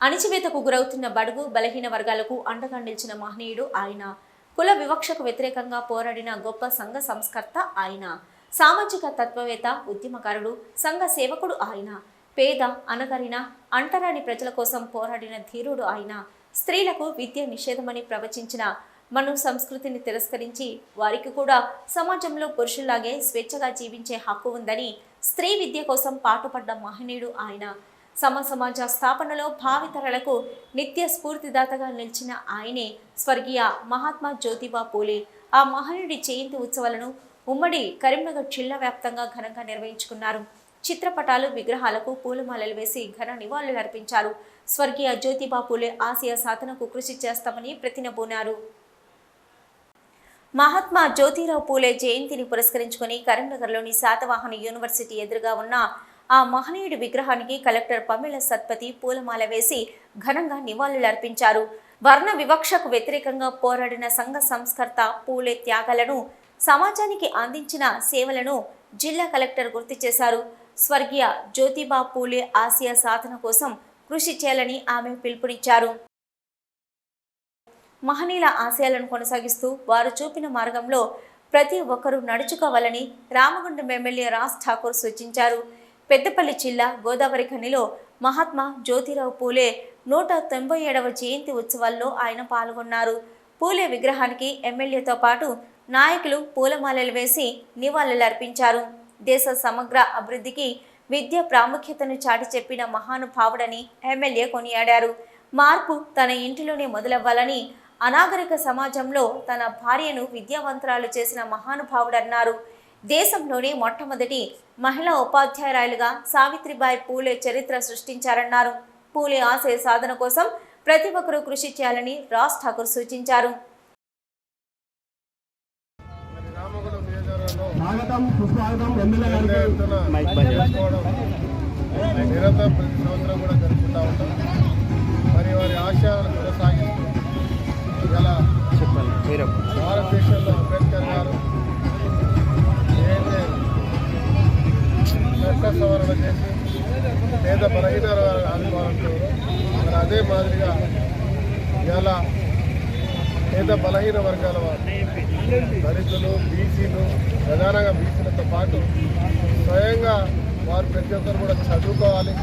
అణిచివేతకు గురవుతున్న బడుగు బలహీన వర్గాలకు అండగా నిలిచిన మహనీయుడు ఆయన. కుల వివక్షకు వ్యతిరేకంగా పోరాడిన గొప్ప సంఘ సంస్కర్త ఆయన. సామాజిక తత్వవేత్త ఉద్యమకారుడు సంఘ సేవకుడు ఆయన. పేద అనగరిన అంటరాని ప్రజల కోసం పోరాడిన ధీరుడు ఆయన. స్త్రీలకు విద్య నిషేధమని ప్రవచించిన మను సంస్కృతిని తిరస్కరించి వారికి కూడా సమాజంలో పురుషుల్లాగే స్వేచ్ఛగా జీవించే హక్కు ఉందని స్త్రీ విద్య కోసం పాటుపడ్డ మహనీయుడు ఆయన. సమ సమాజ స్థాపనలో భావితరలకు నిత్య స్ఫూర్తిదాతగా నిలిచిన ఆయనే స్వర్గీయ మహాత్మా జ్యోతిబా పూలే. ఆ మహనీయుడి జయంతి ఉత్సవాలను ఉమ్మడి కరీంనగర్ జిల్లా వ్యాప్తంగా ఘనంగా నిర్వహించుకున్నారు. చిత్రపటాలు విగ్రహాలకు పూలమాలలు వేసి ఘన నివాళులు అర్పించారు. స్వర్గీయ జ్యోతిబా పూలే ఆసియా సాధనకు కృషి చేస్తామని ప్రతినబూనారు. మహాత్మా జ్యోతిరావు పూలే జయంతిని పురస్కరించుకుని కరీంనగర్లోని శాతవాహన యూనివర్సిటీ ఎదురుగా ఉన్న ఆ మహనీయుడి విగ్రహానికి కలెక్టర్ పమిళ సత్పతి పూలమాల వేసి ఘనంగా నివాళులర్పించారు. వర్ణ వివక్షకు వ్యతిరేకంగా పోరాడిన సంఘ సంస్కర్త పూలే త్యాగాలను సమాజానికి అందించిన సేవలను జిల్లా కలెక్టర్ గుర్తు చేశారు. స్వర్గీయ జ్యోతిబా పూలే ఆసియా సాధన కోసం కృషి చేయాలని ఆమె పిలుపునిచ్చారు. మహనీయుల ఆశయాలను కొనసాగిస్తూ వారు చూపిన మార్గంలో ప్రతి ఒక్కరూ నడుచుకోవాలని రామగుండం ఎమ్మెల్యే రాజ్ ఠాకూర్ సూచించారు. పెద్దపల్లి జిల్లా గోదావరి ఖనిలో మహాత్మా జ్యోతిరావు పూలే నూట తొంభై ఏడవ జయంతి ఉత్సవాల్లో ఆయన పాల్గొన్నారు. పూలే విగ్రహానికి ఎమ్మెల్యేతో పాటు నాయకులు పూలమాలలు వేసి నివాళులర్పించారు దేశ సమగ్ర అభివృద్ధికి విద్య ప్రాముఖ్యతను చాటి చెప్పిన మహానుభావుడని ఎమ్మెల్యే కొనియాడారు. మార్పు తన ఇంటిలోనే మొదలవ్వాలని అనాగరిక సమాజంలో తన భార్యను విద్యావంతురాలు చేసిన మహానుభావుడన్నారు. దేశంలోనే మొట్టమొదటి మహిళా ఉపాధ్యాయురాలుగా సావిత్రిబాయి పూలే చరిత్ర సృష్టించారన్నారు. పూలే ఆశయ సాధన కోసం ప్రతి ఒక్కరూ కృషి చేయాలని రాజ్ ఠాకూర్ సూచించారు. నిరంతరం ప్రతి సంవత్సరం కూడా జరుపుకుంటా ఉంటాం. మరి వారి ఆశయాలను కొనసాగిస్తూ ఇలా భారతదేశంలో సవరణ చేసి పేద బలహీన వర్గాలను ఆదుకోవాలంటారో మరి అదే మాదిరిగా ఇలా పేద బలహీన వర్గాల వారు దళితులు బీసీలు ప్రధానంగా బీసీలతో పాటు స్వయంగా వారు ప్రతి ఒక్కరు కూడా చదువుకోవాలి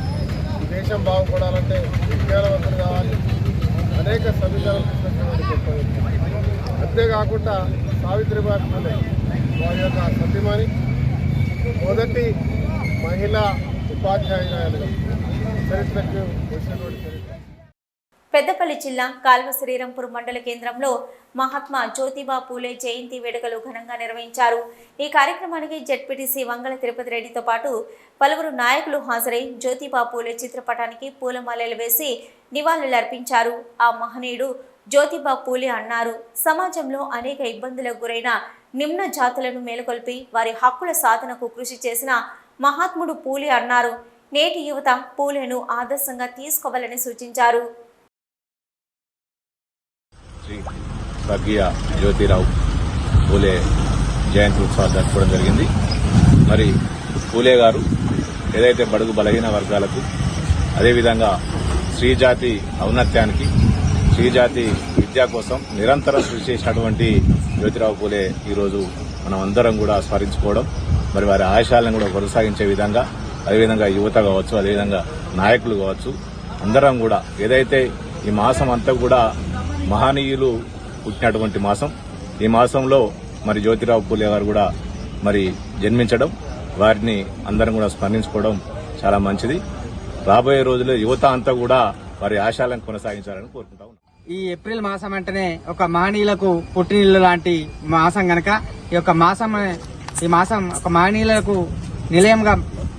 దేశం బాగుపడాలంటే విజ్ఞానవంతులు కావాలి అనేక సమీకరణలు తీసుకొచ్చినటువంటి గొప్ప అంతేకాకుండా సావిత్రిబాయి పూలే వారి యొక్క సత్యమని మొదటి మహిళా ఉపాధ్యాయురాలుగా చరిత్రకు వచ్చినటువంటి చరిత్ర. పెద్దపల్లి జిల్లా కాల్వ శ్రీరంపూర్ మండల కేంద్రంలో మహాత్మా జ్యోతిబా పూలే జయంతి వేడుకలు ఘనంగా నిర్వహించారు. ఈ కార్యక్రమానికి జడ్పీటీసీ వంగల తిరుపతి రెడ్డితో పాటు పలువురు నాయకులు హాజరై జ్యోతిబా పూలే చిత్రపటానికి పూలమాలలు వేసి నివాళులర్పించారు ఆ మహనీయుడు జ్యోతిబా పూలే అన్నారు. సమాజంలో అనేక ఇబ్బందులకు గురైన నిమ్న జాతులను మేలుకొల్పి వారి హక్కుల సాధనకు కృషి చేసిన మహాత్ముడు పూలే అన్నారు. నేటి యువత పూలేను ఆదర్శంగా తీసుకోవాలని సూచించారు. శ్రీ స్వర్గీయ జ్యోతిరావు పూలే జయంతి ఉత్సవాలు జరుపుకోవడం జరిగింది. మరి పూలే గారు ఏదైతే బడుగు బలహీన వర్గాలకు అదేవిధంగా స్త్రీజాతి ఔన్నత్యానికి స్త్రీజాతి విద్య కోసం నిరంతరం కృషి చేసినటువంటి జ్యోతిరావు పూలే ఈరోజు మనం అందరం కూడా స్మరించుకోవడం మరి వారి ఆశయాలను కూడా కొనసాగించే విధంగా అదేవిధంగా యువత కావచ్చు అదేవిధంగా నాయకులు కావచ్చు అందరం కూడా ఏదైతే ఈ మాసం అంతా కూడా మహనీయులు పుట్టినటువంటి మాసం ఈ మాసంలో మరి జ్యోతిరావు పూలే గారు కూడా మరి జన్మించడం వారిని అందరం కూడా స్మరించుకోవడం చాలా మంచిది. రాబోయే రోజుల్లో యువత అంతా కూడా వారి ఆశయాలను కొనసాగించాలని కోరుకుంటా ఉన్నాం. ఈ ఏప్రిల్ మాసం అంటేనే ఒక మహనీయులకు పుట్టినిల్లు లాంటి మాసం గనక ఈ యొక్క మాసం ఈ మాసం ఒక మహనీయులకు నిలయంగా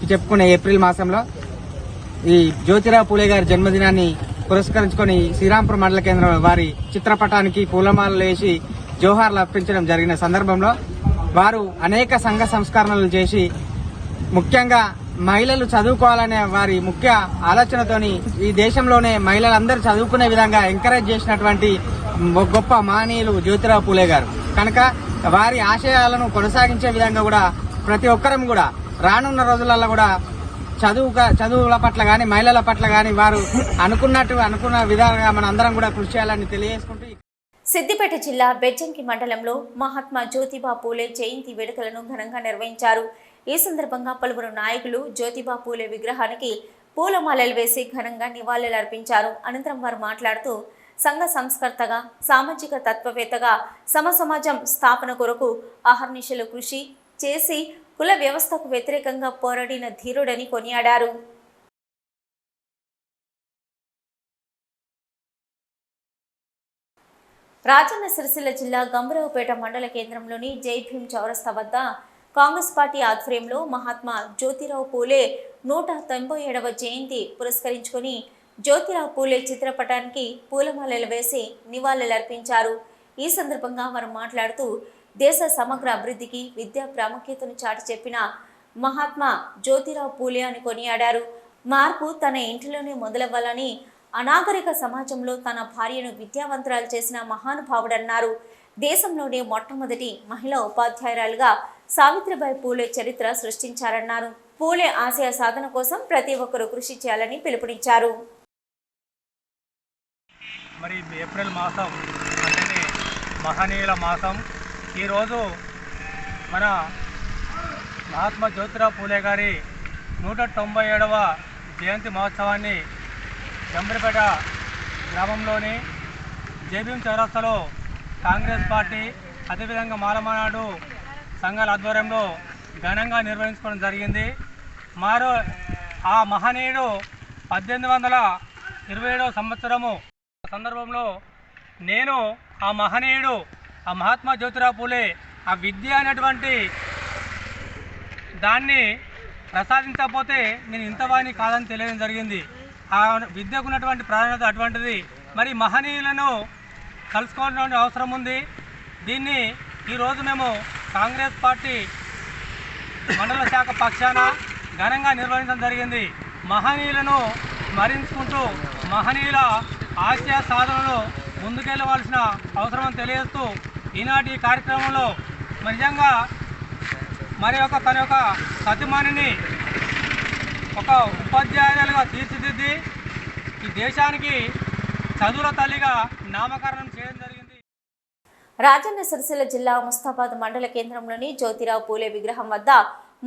చెప్పుకునే ఏప్రిల్ మాసంలో ఈ జ్యోతిరావు పూలే గారి జన్మదినాన్ని పురస్కరించుకొని శ్రీరాంపూర్ మండల కేంద్రం వారి చిత్రపటానికి పూలమాలలు వేసి జోహార్లు అర్పించడం జరిగిన సందర్భంలో వారు అనేక సంఘ సంస్కరణలు చేసి ముఖ్యంగా మహిళలు చదువుకోవాలనే వారి ముఖ్య ఆలోచనతోని ఈ దేశంలోనే మహిళలందరూ చదువుకునే విధంగా ఎంకరేజ్ చేసినటువంటి గొప్ప మహనీయులు జ్యోతిరావు పూలే గారు. కనుక వారి ఆశయాలను కొనసాగించే విధంగా కూడా ప్రతి ఒక్కరం కూడా రానున్న రోజులలో కూడా చదువు చదువుల పట్ల కానీ మహిళల పట్ల కానీ వారు అనుకున్నట్టు అనుకున్న విధంగా మన అందరం కూడా కృషి చేయాలని తెలియజేసుకుంటూ సిద్దిపేట జిల్లా బెజ్జంకి మండలంలో మహాత్మా జ్యోతిబా పూలే జయంతి వేడుకలను ఘనంగా నిర్వహించారు. ఈ సందర్భంగా పలువురు నాయకులు జ్యోతిబా పూలే విగ్రహానికి పూలమాలలు వేసి ఘనంగా నివాళులర్పించారు. అనంతరం వారు మాట్లాడుతూ సంఘ సంస్కర్తగా సామాజిక తత్వవేత్తగా సమసమాజం స్థాపన కొరకు అహర్నిశలు కృషి చేసి కుల వ్యవస్థకు వ్యతిరేకంగా పోరాడిన ధీరుడని కొనియాడారు. రాజన్న సిరిసిల్ల జిల్లా గంభరావుపేట మండల కేంద్రంలోని జై చౌరస్తా వద్ద కాంగ్రెస్ పార్టీ ఆధ్వర్యంలో మహాత్మా జ్యోతిరావు పూలే నూట తొంభై ఏడవ జయంతి పురస్కరించుకొని జ్యోతిరావు పూలే చిత్రపటానికి పూలమాలలు వేసి నివాళులర్పించారు. ఈ సందర్భంగా వారు మాట్లాడుతూ దేశ సమగ్ర అభివృద్ధికి విద్యా ప్రాముఖ్యతను చాటి చెప్పిన మహాత్మా జ్యోతిరావు పూలే అని కొనియాడారు. మార్పు తన ఇంటిలోనే మొదలవ్వాలని అనాగరిక సమాజంలో తన భార్యను విద్యావంతురాలు చేసిన మహానుభావుడన్నారు. దేశంలోనే మొట్టమొదటి మహిళా ఉపాధ్యాయురాలుగా సావిత్రిబాయి పూలే చరిత్ర సృష్టించారన్నారు. పూలే ఆశయ సాధన కోసం ప్రతి ఒక్కరూ కృషి చేయాలని పిలుపునిచ్చారు. మరి ఏప్రిల్ మాసం అంటేనే మహనీయుల మాసం. ఈరోజు మన మహాత్మా జ్యోతిరావు పూలే గారి నూట తొంభై ఏడవ జయంతి మహోత్సవాన్ని జంబ్రిపేట గ్రామంలోని జేబీఎం చౌరస్తాలో కాంగ్రెస్ పార్టీ అదేవిధంగా మాలమనాడు సంఘాల ఆధ్వర్యంలో ఘనంగా నిర్వహించుకోవడం జరిగింది. మరో ఆ మహనీయుడు పద్దెనిమిది వందల ఇరవై ఏడవ సంవత్సరము సందర్భంలో నేను ఆ మహనీయుడు ఆ మహాత్మా జ్యోతిరావు పూలే ఆ విద్య అనేటువంటి దాన్ని ప్రసాదించకపోతే నేను ఇంతవాణి కాదని తెలియడం జరిగింది. ఆ విద్యకు ఉన్నటువంటి ప్రాధాన్యత అటువంటిది. మరి మహనీయులను కలుసుకోవాల్సిన అవసరం ఉంది. దీన్ని ఈరోజు మేము కాంగ్రెస్ పార్టీ మండల శాఖ పక్షాన ఘనంగా నిర్వహించడం జరిగింది. మహనీయులను స్మరించుకుంటూ మహనీయుల ఆశయ సాధనను ముందుకెళ్ళవలసిన అవసరం తెలియజేస్తూ ఈనాటి కార్యక్రమంలో నిజంగా మరి యొక్క తన యొక్క సతిమానిని ఒక ఉపాధ్యాయులుగా తీర్చిదిద్ది ఈ దేశానికి చదువుల తల్లిగా నామకరణం చేయడం జరిగింది. రాజన్న సిరిసిల్ల జిల్లా ముస్తాబాద్ మండల కేంద్రంలోని జ్యోతిరావు పూలే విగ్రహం వద్ద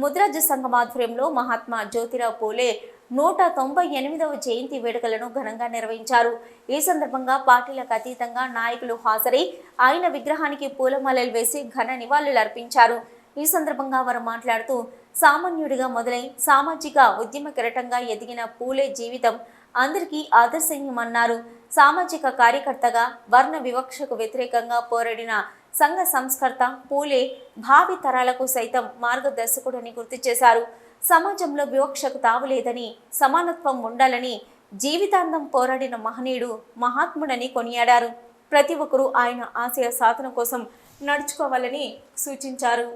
ముద్రాజ్ సంఘం ఆధ్వర్యంలో మహాత్మా జ్యోతిరావు పూలే నూట తొంభై ఎనిమిదవ జయంతి వేడుకలను ఘనంగా నిర్వహించారు. ఈ సందర్భంగా పార్టీలకు అతీతంగా నాయకులు హాజరై ఆయన విగ్రహానికి పూలమాలలు వేసి ఘన నివాళులర్పించారు ఈ సందర్భంగా వారు మాట్లాడుతూ సామాన్యుడిగా మొదలై సామాజిక ఉద్యమ కిరటంగా ఎదిగిన పూలే జీవితం అందరికీ ఆదర్శనీయమన్నారు సామాజిక కార్యకర్తగా వర్ణ వివక్షకు వ్యతిరేకంగా పోరాడిన సంఘ సంస్కర్త పూలే భావి తరాలకు సైతం మార్గదర్శకుడని గుర్తు చేశారు. సమాజంలో వివక్షకు తావులేదని సమానత్వం ఉండాలని జీవితాంతం పోరాడిన మహనీయుడు మహాత్ముడని కొనియాడారు. ప్రతి ఒక్కరూ ఆయన ఆశయ సాధన కోసం నడుచుకోవాలని సూచించారు.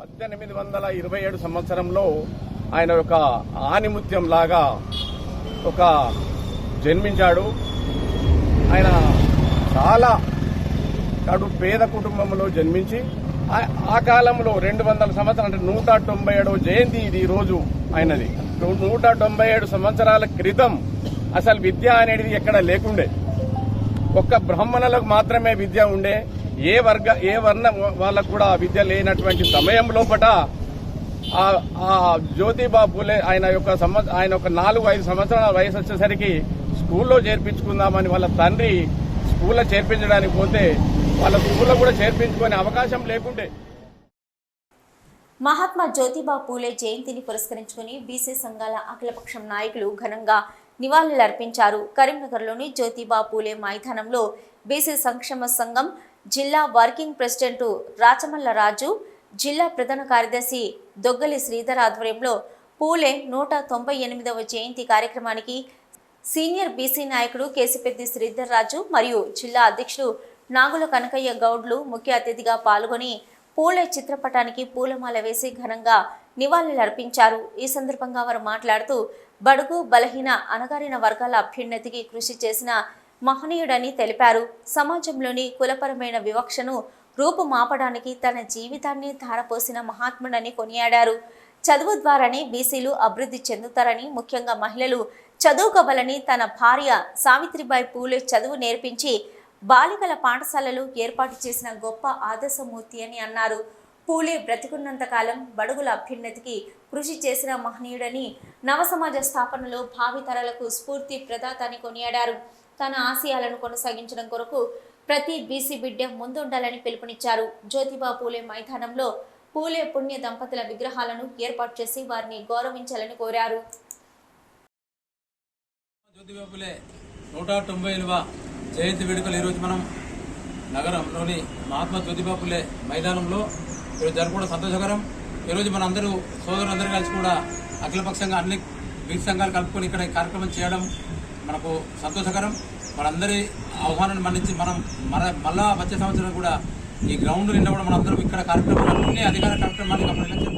పద్దెనిమిది వందల ఇరవై ఏడు సంవత్సరంలో ఆయన ఒక ఆనిముత్యం లాగా ఒక జన్మించాడు. ఆయన చాలా కడు పేద కుటుంబంలో జన్మించి ఆ- ఆ కాలంలో రెండు వందల సంవత్సరాలు అంటే నూట తొంభై ఏడవ జయంతి ఇది రోజు ఆయనది. నూట తొంభై ఏడు సంవత్సరాల క్రితం అసలు విద్య అనేది ఎక్కడ లేకుండే. ఒక్క బ్రాహ్మణులకు మాత్రమే విద్య ఉండే. ఏ వర్గ ఏ వర్ణ వాళ్ళకు కూడా విద్య లేనటువంటి సమయం లోపట ఆ జ్యోతిబా పూలే ఆయన యొక్క సంవత్సరం ఆయన ఒక నాలుగు ఐదు సంవత్సరాల వయసు వచ్చేసరికి స్కూల్లో చేర్పించుకుందామని వాళ్ళ తండ్రి స్కూల్లో చేర్పించడానికి పోతే వాళ్ళ స్కూల్లో కూడా చేర్పించుకునే అవకాశం లేకుండే. మహాత్మా జ్యోతిబా పూలే జయంతిని పురస్కరించుకుని బీసీ సంఘాల అఖిలపక్షం నాయకులు ఘనంగా నివాళులర్పించారు. కరీంనగర్లోని జ్యోతిబా పూలే మైదానంలో బీసీ సంక్షేమ సంఘం జిల్లా వర్కింగ్ ప్రెసిడెంట్ రాచమల్ల రాజు జిల్లా ప్రధాన కార్యదర్శి దొగ్గలి శ్రీధర్ ఆధ్వర్యంలో పూలే నూట తొంభై ఎనిమిదవ జయంతి కార్యక్రమానికి సీనియర్ బీసీ నాయకుడు కేసిపెద్ది శ్రీధర్ రాజు మరియు జిల్లా అధ్యక్షుడు నాగుల కనకయ్య గౌడ్లు ముఖ్య అతిథిగా పాల్గొని పూలే చిత్రపటానికి పూలమాల వేసి ఘనంగా నివాళులర్పించారు. ఈ సందర్భంగా వారు మాట్లాడుతూ బడుగు బలహీన అణగారిన వర్గాల అభ్యున్నతికి కృషి చేసిన మహనీయుడని తెలిపారు. సమాజంలోని కులపరమైన వివక్షను రూపుమాపడానికి తన జీవితాన్ని ధారపోసిన మహాత్ముడని కొనియాడారు. చదువు ద్వారానే బీసీలు అభివృద్ధి చెందుతారని ముఖ్యంగా మహిళలు చదువుకోవాలని తన భార్య సావిత్రిబాయి పూలే చదువు నేర్పించి బాలికల పాఠశాలలు ఏర్పాటు చేసిన గొప్ప ఆదర్శమూర్తి అని అన్నారు. పూలే బ్రతికున్నంత కాలం బడుగుల అభ్యున్నతికి కృషి చేసిన మహనీయుడని నవసమాజ స్థాపనలో భావితరాలకు స్ఫూర్తి ప్రదాత అని కొనియాడారు. తన ఆశయాలను కొనసాగించడం కొరకు ప్రతి బీసీ బిడ్డ ముందుండాలని పిలుపునిచ్చారు. జ్యోతిబా పూలే మైదానంలో పూలే పుణ్య దంపతుల విగ్రహాలను ఏర్పాటు చేసి వారిని గౌరవించాలని కోరారు. నూట జయంతి వేడుకలు ఈరోజు మనం నగరంలోని మహాత్మా జ్యోతిబాబులే మైదానంలో ఈరోజు జరుపుకోవడం సంతోషకరం. ఈరోజు మన అందరూ సోదరులందరూ కలిసి కూడా అఖిలపక్షంగా అన్ని బీచ్ సంఘాలు కలుపుకొని ఇక్కడ కార్యక్రమం చేయడం మనకు సంతోషకరం. మనందరి ఆహ్వానాన్ని మన్నించి మనం మన మళ్ళా వచ్చే సంవత్సరం కూడా ఈ గ్రౌండ్ నిండా కూడా మనందరం ఇక్కడ కార్యక్రమాలు అన్ని అధికార కార్యక్రమాలు అప్పుడు ఎలక్షన్